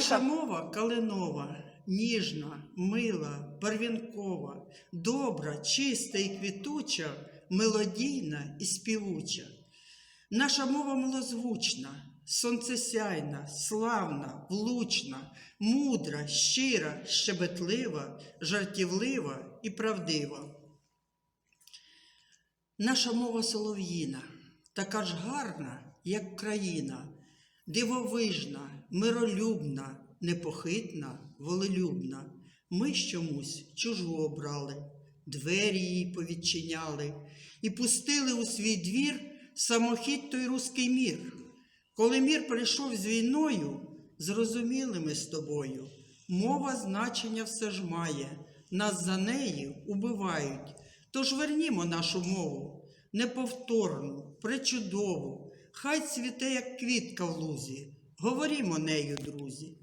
Наша мова калинова, ніжна, мила, барвінкова, добра, чиста і квітуча, мелодійна і співуча. Наша мова милозвучна, сонцесяйна, славна, влучна, мудра, щира, щебетлива, жартівлива і правдива. Наша мова солов'їна, така ж гарна, як країна, дивовижна, миролюбна, непохитна, волелюбна. Ми ж чомусь чужу обрали, двері їй повідчиняли і пустили у свій двір самохід той руський мір. Коли мір прийшов з війною, зрозуміли ми з тобою, мова значення все ж має, нас за неї убивають. Тож вернімо нашу мову, неповторну, пречудову, хай цвіте, як квітка в лузі. Говорімо нею, друзі.